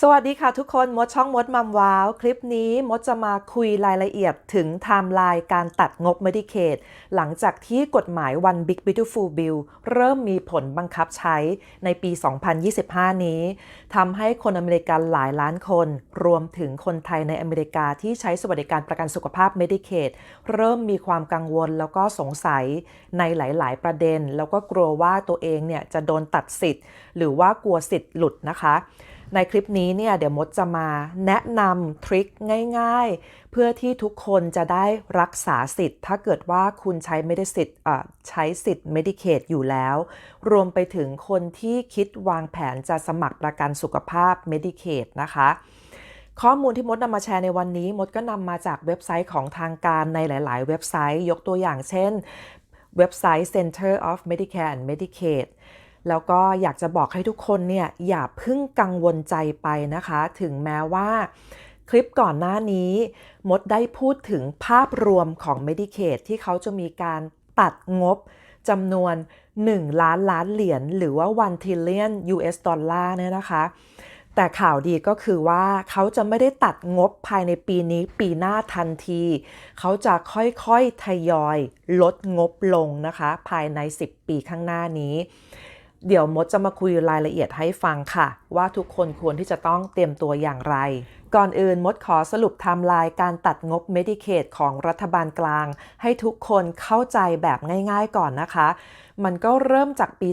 สวัสดีค่ะทุกคนมดช่องมดมัมว้าว คลิปนี้มดจะมาคุยรายละเอียดถึงไทม์ไลน์การตัดงบ Medicaid หลังจากที่กฎหมาย One Big Beautiful Bill เริ่มมีผลบังคับใช้ในปี 2025 นี้ทำให้คนอเมริกันหลายล้านคน รวมถึงคนไทยในอเมริกาที่ใช้สวัสดิการประกันสุขภาพ Medicaid เริ่มมีความกังวลแล้วก็สงสัยในหลาย ๆ ประเด็น แล้วก็กลัวว่าตัวเองเนี่ยจะโดนตัดสิทธิ์ หรือว่ากลัวสิทธิ์หลุดนะคะ ในคลิปนี้เนี่ยเดี๋ยวมดจะมาแนะนำทริคง่ายๆ เพื่อที่ทุกคนจะได้รักษาสิทธิ์ ถ้าเกิดว่าคุณใช้ไม่ได้สิทธิ์ใช้สิทธิ์ Medicaid อยู่แล้ว รวมไปถึงคนที่คิดวางแผนจะสมัครประกันสุขภาพ Medicaid นะคะข้อมูลที่มดนำมาแชร์ในวันนี้ มดก็นำมาจากเว็บไซต์ของทางการในหลาย ๆ เว็บไซต์ยกตัวอย่างเช่น เว็บไซต์ Center of Medicare and Medicaid แล้วก็อยากจะบอกให้ทุกคนเนี่ยอย่าเพิ่งกังวลใจไปนะคะ ถึงแม้ว่าคลิปก่อนหน้านี้ มดได้พูดถึงภาพรวมของ Medicaid ที่เขาจะมีการตัดงบจำนวน 1 ล้านล้านเหรียญหรือว่า 1 trillion US ดอลลาร์เนี่ยนะคะ แต่ข่าวดีก็คือว่าเขาจะไม่ได้ตัดงบภายในปีนี้ปีหน้าทันที เขาจะค่อยๆ ทยอยลดงบลงนะคะ ภายใน 10 ปีข้างหน้านี้ เดี๋ยวมดจะมาคุยรายละเอียดให้ฟังค่ะ ว่าทุกคนควรที่จะต้องเตรียมตัวอย่างไร ก่อนอื่นมดขอสรุปไทม์ไลน์การตัดงบ Medicaid ของรัฐบาลกลาง ให้ทุกคนเข้าใจแบบง่ายๆก่อนนะคะ มันก็เริ่มจากปี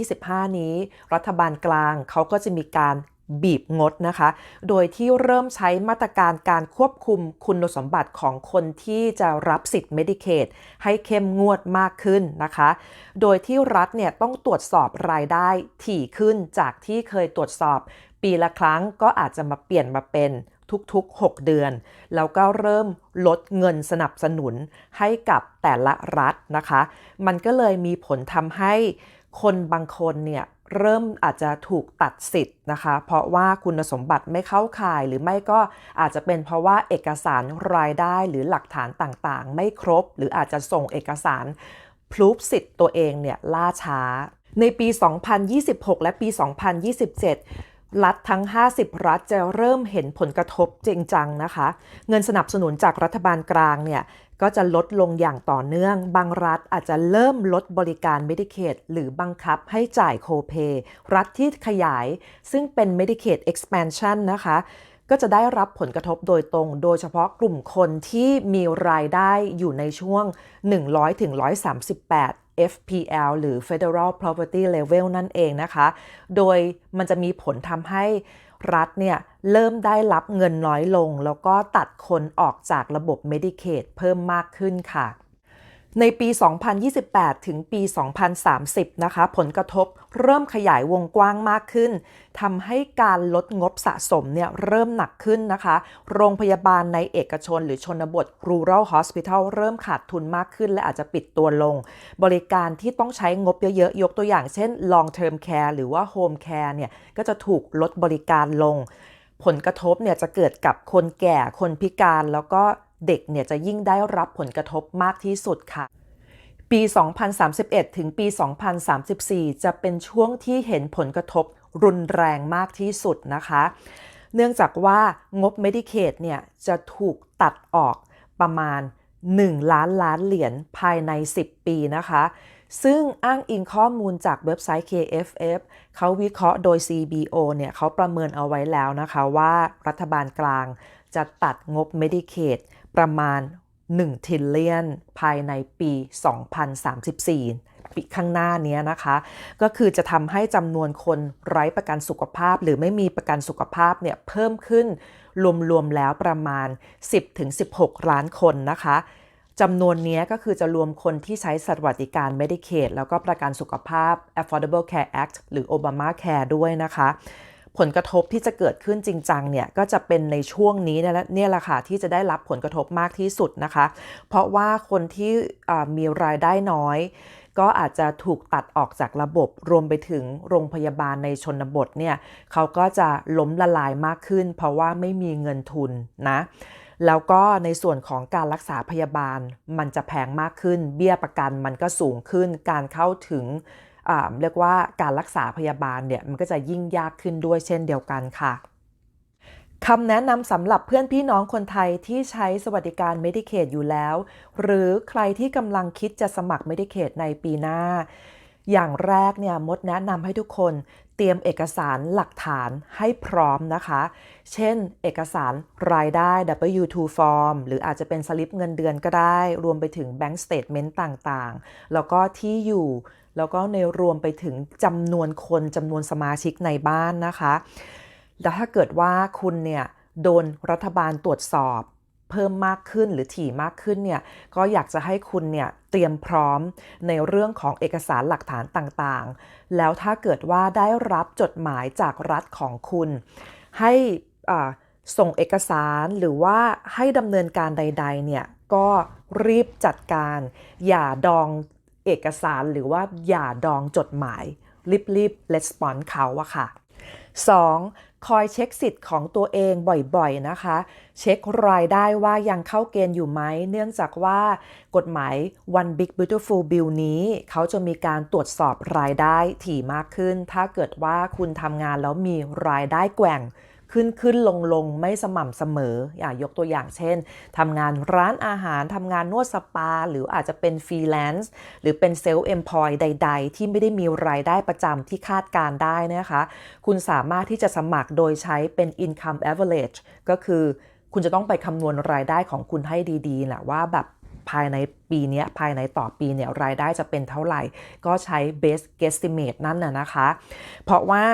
2025 นี้ รัฐบาลกลางเขาก็จะมีการ บีบงดนะคะ โดยที่เริ่มใช้มาตรการการควบคุมคุณสมบัติของคนที่จะรับสิทธิ์ Medicaid ให้เข้มงวดมากขึ้นนะคะ โดยที่รัฐเนี่ยต้องตรวจสอบรายได้ถี่ขึ้นจากที่เคยตรวจสอบปีละครั้งก็อาจจะมาเปลี่ยนมาเป็นทุกๆ 6 เดือน แล้วก็เริ่มลดเงินสนับสนุนให้กับแต่ละรัฐนะคะ มันก็เลยมีผลทำให้คนบางคนเนี่ย เริ่มอาจจะถูกตัดสิทธิ์นะคะ เพราะว่าคุณสมบัติไม่เข้าข่ายหรือไม่ก็อาจจะเป็นเพราะว่าเอกสารรายได้หรือหลักฐานต่างๆ ไม่ครบ หรืออาจจะส่งเอกสารพลูฟสิทธิ์ตัวเองเนี่ยล่าช้า ในปี 2026 และปี 2027รัฐทั้ง 50 รัฐจะเริ่มเห็นผลกระทบจริงจังนะคะ เงินสนับสนุนจากรัฐบาลกลางเนี่ย ก็จะลดลงอย่างต่อเนื่อง บางรัฐอาจจะเริ่มลดบริการ Medicaid หรือบังคับให้จ่ายโคเ a y รัฐที่ขยายซึ่งเป็น Medicaid expansion นะคะ ก็จะได้รับผลกระทบโดยตรง โดยเฉพาะกลุ่มคนที่มีรายได้อยู่ในช่วง 100ถึง138 FPL หรือ Federal Poverty Level นั่นเองนะคะ โดยมันจะมีผลทำให้รัฐเนี่ย เริ่มได้รับเงินน้อยลง แล้วก็ตัดคนออกจากระบบ Medicaid เพิ่มมากขึ้นค่ะ ในปี 2028 ถึงปี 2030 นะคะ ผลกระทบเริ่มขยายวงกว้างมากขึ้นทำให้การลดงบสะสมเนี่ยเริ่มหนักขึ้นนะคะ โรงพยาบาลในเอกชนหรือชนบท rural hospital เริ่มขาดทุนมากขึ้น และอาจจะปิดตัวลง บริการที่ต้องใช้งบเยอะๆ ยกตัวอย่างเช่น long term care หรือว่า home care เนี่ย ก็จะถูกลดบริการลง ผลกระทบเนี่ยจะเกิดกับคนแก่คนพิการ แล้วก็เด็กเนี่ยจะยิ่งได้รับผลกระทบมากที่สุดค่ะ ปี 2031 ถึงปี 2034 จะเป็นช่วงที่เห็นผลกระทบรุนแรงมากที่สุดนะคะ เนื่องจากว่างบ Medicaid เนี่ยจะถูกตัดออกประมาณ 1 ล้านล้านเหรียญภายใน 10 ปีนะคะ ซึ่งอ้างอิงข้อมูลจากเว็บไซต์ KFF เขาวิเคราะห์โดย CBO เนี่ยเขาประเมินเอาไว้แล้วนะคะว่ารัฐบาลกลางจะตัดงบ Medicaid ประมาณ 1 ทิลเลียน ภายในปี 2034 ปีข้างหน้านี้นะคะ ก็คือจะทำให้จำนวนคนไร้ประกันสุขภาพ หรือไม่มีประกันสุขภาพเนี่ยเพิ่มขึ้นรวมๆแล้วประมาณ 10-16 ล้านคนนะคะ จำนวนนี้ก็คือจะรวมคนที่ใช้สวัสดิการ Medicaid แล้วก็ประกันสุขภาพ Affordable Care Act หรือ Obama Care ด้วยนะคะ ผลกระทบที่จะเกิดขึ้นจริงจังเนี่ยก็จะเป็นในช่วงนี้เนี่ยแหละค่ะที่จะได้รับผลกระทบมากที่สุดนะคะ เพราะว่าคนที่มีรายได้น้อยก็อาจจะถูกตัดออกจากระบบรวมไปถึงโรงพยาบาลในชนบทเนี่ยเขาก็จะล้มละลายมากขึ้น เพราะว่าไม่มีเงินทุนนะ แล้วก็ในส่วนของการรักษาพยาบาลมันจะแพงมากขึ้น เบี้ยประกันมันก็สูงขึ้น การเข้าถึงเรียกว่าการรักษาพยาบาลเนี่ยมันก็จะยิ่งยากขึ้นด้วยเช่นเดียวกันค่ะคำแนะนำสำหรับเพื่อนพี่น้องคนไทยที่ใช้สวัสดิการ Medicaid อยู่แล้ว หรือใครที่กำลังคิดจะสมัคร Medicaid ในปีหน้า อย่างแรกเนี่ยมดแนะนำให้ทุกคน เตรียมเอกสารหลักฐานให้พร้อมนะคะ เช่น เอกสารรายได้ W2 form หรืออาจจะเป็นสลิปเงินเดือนก็ได้ รวมไปถึง Bank Statement ต่างๆ แล้วก็ที่อยู่ แล้วก็ในรวมไปถึงจำนวนคนจำนวนสมาชิกในบ้านนะคะ แล้วถ้าเกิดว่าคุณเนี่ยโดนรัฐบาลตรวจสอบ เพิ่มมากขึ้นหรือถี่มากขึ้นเนี่ยก็อยากจะให้คุณเนี่ยเตรียมพร้อมในเรื่องของเอกสารหลักฐานต่างๆ แล้วถ้าเกิดว่าได้รับจดหมายจากรัฐของคุณ ให้ส่งเอกสารหรือว่าให้ดำเนินการใด ๆ เนี่ยก็รีบจัดการ อย่าดองเอกสารหรือว่าอย่าดองจดหมายรีบๆ response เขาอะค่ะ 2. คอยเช็คสิทธิ์ของตัวเองบ่อยๆนะคะ เช็ครายได้ว่ายังเข้าเกณฑ์อยู่ไหม เนื่องจากว่ากฎหมาย One Big Beautiful Bill นี้ เขาจะมีการตรวจสอบรายได้ถี่มากขึ้น ถ้าเกิดว่าคุณทำงานแล้วมีรายได้แกว่ง ขึ้นขึ้นลงลงไม่สม่ำเสมออย่างยกตัวอย่างเช่นทำงานร้านอาหารทำงานนวดสปา หรืออาจจะเป็นฟรีแลนซ์หรือเป็นเซลล์เอ็มพอยใด ๆ ที่ไม่ได้มีรายได้ประจำที่คาดการได้นะคะ คุณสามารถที่จะสมัครโดยใช้เป็น income average ก็คือคุณจะต้องไปคำนวณรายได้ของคุณให้ดีๆแหละว่าแบบภายในปีนี้ภายในต่อปีเนี่ยรายได้จะเป็นเท่าไหร่ ก็ใช้ best guesstimate นั่นน่ะนะคะ เพราะว่า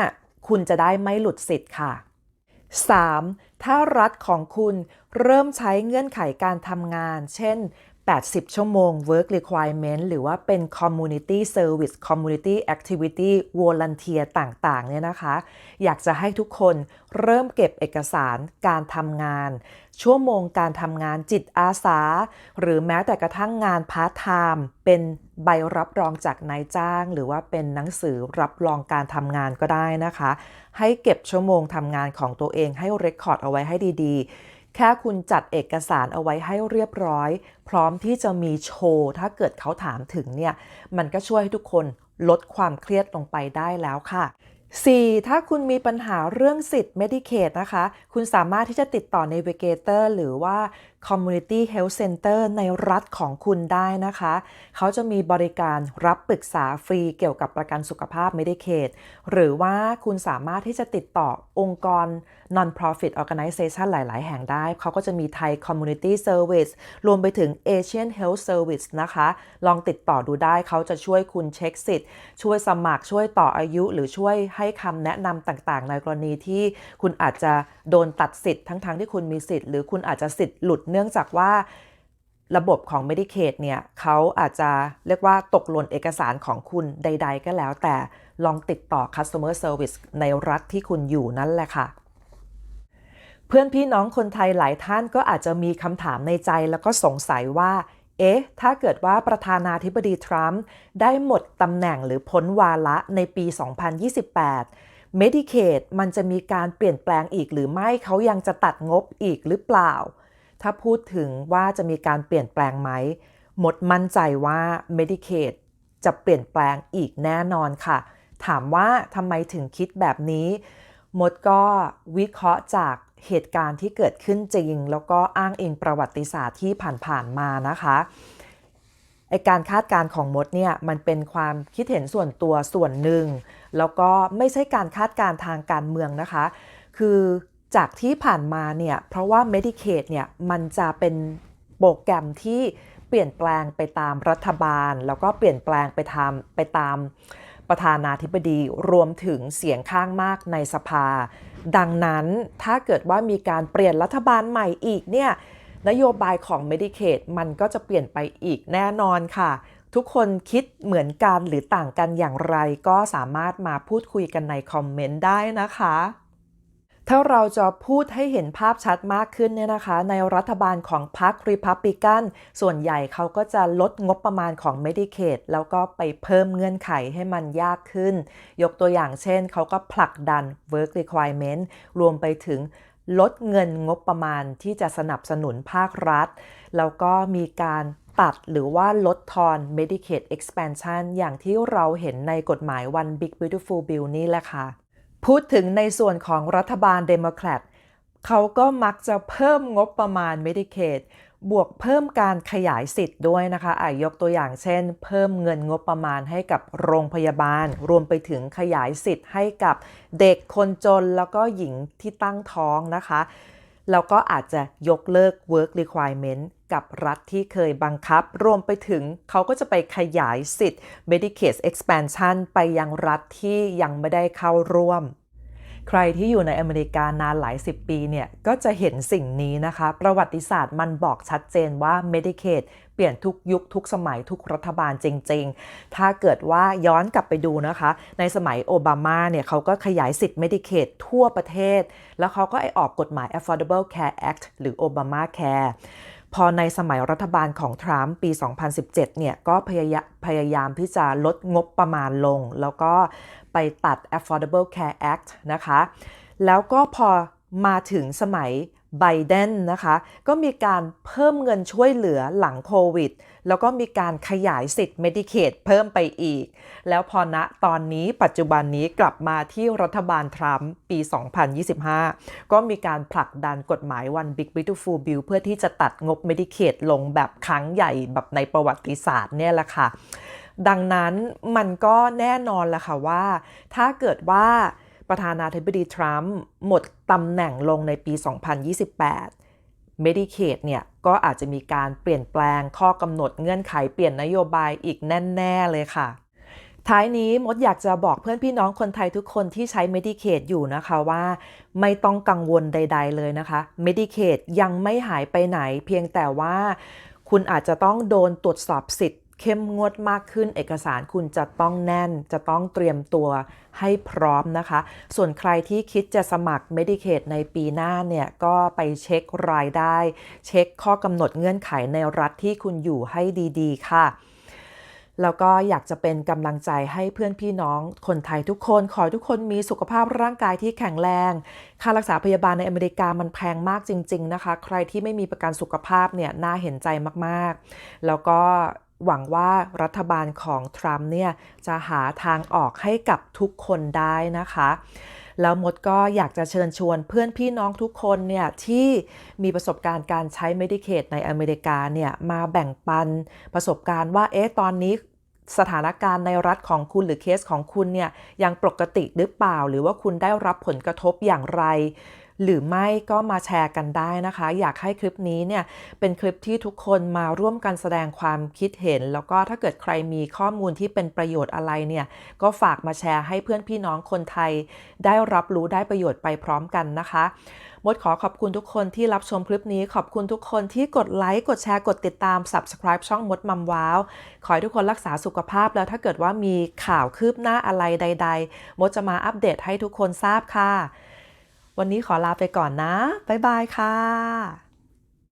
คุณจะได้ไม่หลุดสิทธิ์ค่ะ 3. ถ้ารัฐของคุณเริ่มใช้เงื่อนไขการทำงาน เช่น 80 ชั่วโมง work requirement หรือว่าเป็น community service community activity volunteer ต่างๆ เนี่ยนะคะ อยากจะให้ทุกคนเริ่มเก็บเอกสารการทำงาน ชั่วโมงการทำงานจิตอาสา หรือแม้แต่กระทั่งงานพาร์ทไทม์เป็น ใบรับรองจากนายจ้าง หรือว่าเป็นหนังสือรับรองการทำงานก็ได้นะคะ ให้เก็บชั่วโมงทำงานของตัวเองให้เรคคอร์ดเอาไว้ให้ดีๆ แค่คุณจัดเอกสารเอาไว้ให้เรียบร้อย พร้อมที่จะมีโชว์ถ้าเกิดเขาถามถึงเนี่ย มันก็ช่วยให้ทุกคนลดความเครียดลงไปได้แล้วค่ะ 4. ถ้าคุณมีปัญหาเรื่องสิทธิ์ Medicaid นะคะ คุณสามารถที่จะติดต่อ Navigator หรือว่า Community Health Center ในรัฐของคุณได้นะคะ เขาจะมีบริการรับปรึกษาฟรีเกี่ยวกับประกันสุขภาพ Medicaid หรือว่าคุณสามารถที่จะติดต่อองค์กร Non-profit Organization หลาย ๆ แห่งได้ เขาก็จะมีไทย Community Service รวมไปถึง Asian Health Service นะคะ ลองติดต่อดูได้เขาจะช่วยคุณเช็คสิทธิ์ ช่วยสมัครช่วยต่ออายุหรือช่วยให้คำแนะนำต่าง ๆ ในกรณีที่คุณอาจจะโดนตัดสิทธิ์ทั้ง ๆทที่คุณมีสิทธิ์หรือคุณอาจจะสิทธิ์หลุดเนื่องจากว่าระบบของ Medicaid เนี่ยเขาอาจจะเรียกว่าตกหล่นเอกสารของคุณใด ๆ ก็แล้วแต่ลองติดต่อ Customer Service ในรัฐที่คุณอยู่นั่นแหละค่ะ พื่อนพี่น้องคนไทยหลายท่านก็อาจจะมีคำถามในใจแล้วก็สงสัยว่า เอ๊ะ ถ้าเกิดว่าประธานาธิบดีทรัมป์ได้หมดตำแหน่งหรือพ้นวาระในปี 2028 Medicaid มันจะมีการเปลี่ยนแปลงอีกหรือไม่เขายังจะตัดงบอีกหรือเปล่า ถ้าพูดถึงว่าจะมีการเปลี่ยนแปลงไหมหมดมั่นใจว่า Medicaid จะเปลี่ยนแปลงอีกแน่นอนค่ะ ถามว่าทำไมถึงคิดแบบนี้ มดก็วิเคราะห์จาก เหตุการณ์ที่เกิดขึ้นจริง แล้วก็อ้างอิงประวัติศาสตร์ที่ผ่านๆมานะคะไอการคาดการณ์ของมดเนี่ยมันเป็นความคิดเห็นส่วนตัวส่วนหนึ่ง แล้วก็ไม่ใช่การคาดการณ์ทางการเมืองนะคะ คือจากที่ผ่านมาเนี่ยเพราะว่า Medicaid เนี่ยมันจะเป็นโปรแกรมที่เปลี่ยนแปลงไปตามรัฐบาล แล้วก็เปลี่ยนแปลงไปทำไปตามประธานาธิบดีรวมถึงเสียงข้างมากในสภา ดังนั้นถ้าเกิดว่ามีการเปลี่ยนรัฐบาลใหม่อีกเนี่ยนโยบายของ Medicaid มันก็จะเปลี่ยนไปอีกแน่นอนค่ะ ทุกคนคิดเหมือนกันหรือต่างกันอย่างไร ก็สามารถมาพูดคุยกันในคอมเมนต์ได้นะคะ ถ้าเราจะพูดให้เห็นภาพชัดมากขึ้นเนี่ยนะคะ ในรัฐบาลของพรรครีพับลิกันส่วนใหญ่เขาก็จะลดงบประมาณของ Medicaid แล้วก็ไปเพิ่มเงื่อนไขให้มันยากขึ้น ยกตัวอย่างเช่น เขาก็ผลักดัน work requirement รวมไปถึงลดเงินงบประมาณที่จะสนับสนุนภาครัฐ แล้วก็มีการตัดหรือว่าลดทอน Medicaid expansion อย่างที่เราเห็นในกฎหมาย One Big Beautiful Bill นี่แหละค่ะ พูดถึงในส่วนของรัฐบาลเดโมแครตเขาก็มักจะเพิ่มงบประมาณ Medicaid บวกเพิ่มการขยายสิทธิ์ด้วยนะคะอายกตัวอย่างเช่น เพิ่มเงินงบประมาณให้กับโรงพยาบาล รวมไปถึงขยายสิทธิ์ให้กับเด็กคนจนแล้วก็หญิงที่ตั้งท้องนะคะ แล้วก็อาจจะยกเลิก work requirement กับรัฐที่เคยบังคับ รวมไปถึงเขาก็จะไปขยายสิทธิ์ Medicaid expansion ไปยังรัฐที่ยังไม่ได้เข้าร่วม ใครที่อยู่ในอเมริกานานหลายสิบปีเนี่ยก็จะเห็นสิ่งนี้นะคะ ประวัติศาสตร์มันบอกชัดเจนว่า Medicaid เปลี่ยนทุกยุคทุกสมัยทุกรัฐบาลจริง ๆ ถ้าเกิดว่าย้อนกลับไปดูนะคะ ในสมัยโอบามาเนี่ยเขาก็ขยายสิทธิ์ Medicaid ทั่วประเทศ แล้วเขาก็ไอออกกฎหมาย Affordable Care Act หรือ Obama Care พอในสมัยรัฐบาลของทรัมป์ปี 2017 เนี่ยก็พยายามพยายามที่จะลดงบประมาณลง แล้วก็ ไปตัด Affordable Care Act นะคะ แล้วก็พอมาถึงสมัยไบเดนนะคะ ก็มีการเพิ่มเงินช่วยเหลือหลังโควิด แล้วก็มีการขยายสิทธิ์ Medicaid เพิ่มไปอีก แล้วพอณตอนนี้ปัจจุบันนี้กลับมาที่รัฐบาลทรัมป์ปี 2025 ก็มีการผลักดันกฎหมาย One Big Beautiful Bill เพื่อที่จะตัดงบ Medicaid ลงแบบครั้งใหญ่แบบในประวัติศาสตร์เนี่ยแหละค่ะ ดังนั้นมันก็แน่นอนแหละค่ะว่า ถ้าเกิดว่าประธานาธิบดีทรัมป์หมดตำแหน่งลงในปี 2028 Medicaid เนี่ยก็อาจจะมีการเปลี่ยนแปลงข้อกำหนดเงื่อนไขเปลี่ยนนโยบายอีกแน่ ๆ เลยค่ะ ท้ายนี้มดอยากจะบอกเพื่อนพี่น้องคนไทยทุกคนที่ใช้ Medicaid อยู่นะคะว่า ไม่ต้องกังวลใด ๆ เลยนะคะ Medicaid ยังไม่หายไปไหนเพียงแต่ว่าคุณอาจจะต้องโดนตรวจสอบสิทธิ์ เข้มงวดมากขึ้น เอกสารคุณจะต้องแน่น จะต้องเตรียมตัวให้พร้อมนะคะ ส่วนใครที่คิดจะสมัคร Medicaid ในปีหน้าเนี่ย ก็ไปเช็ครายได้ เช็คข้อกำหนดเงื่อนไขในรัฐที่คุณอยู่ให้ดีๆ ค่ะแล้วก็อยากจะเป็นกำลังใจให้เพื่อนพี่น้องคนไทยทุกคน ขอให้ทุกคนมีสุขภาพร่างกายที่แข็งแรง ค่ารักษาพยาบาลในอเมริกามันแพงมากจริง ๆ นะคะ ใครที่ไม่มีประกันสุขภาพเนี่ยน่าเห็นใจมากๆ แล้วก็ หวังว่ารัฐบาลของทรัมป์เนี่ยจะหาทางออกให้กับทุกคนได้นะคะ แล้วมดก็อยากจะเชิญชวนเพื่อนพี่น้องทุกคนเนี่ยที่มีประสบการณ์การใช้ Medicaid ในอเมริกาเนี่ยมาแบ่งปันประสบการณ์ว่าเอ๊ะตอนนี้สถานการณ์ในรัฐของคุณหรือเคสของคุณเนี่ยยังปกติหรือเปล่า หรือว่าคุณได้รับผลกระทบอย่างไร หรือไม่ก็มาแชร์กันได้นะคะ อยากให้คลิปนี้เนี่ยเป็นคลิปที่ทุกคนมาร่วมกันแสดงความคิดเห็น แล้วก็ถ้าเกิดใครมีข้อมูลที่เป็นประโยชน์อะไรเนี่ยก็ฝากมาแชร์ให้เพื่อนพี่น้องคนไทย ได้รับรู้ได้ประโยชน์ไปพร้อมกันนะคะมดขอขอบคุณทุกคนที่รับชมคลิปนี้ ขอบคุณทุกคนที่กดไลค์ กดแชร์ กดติดตาม subscribe ช่องมดมัมว้าว ขอให้ทุกคนรักษาสุขภาพแล้วถ้าเกิดว่ามีข่าวคืบหน้าอะไรใด ๆ มดจะมาอัปเดตให้ทุกคนทราบค่ะ วันนี้ขอลาไปก่อนนะ บ๊ายบายค่ะ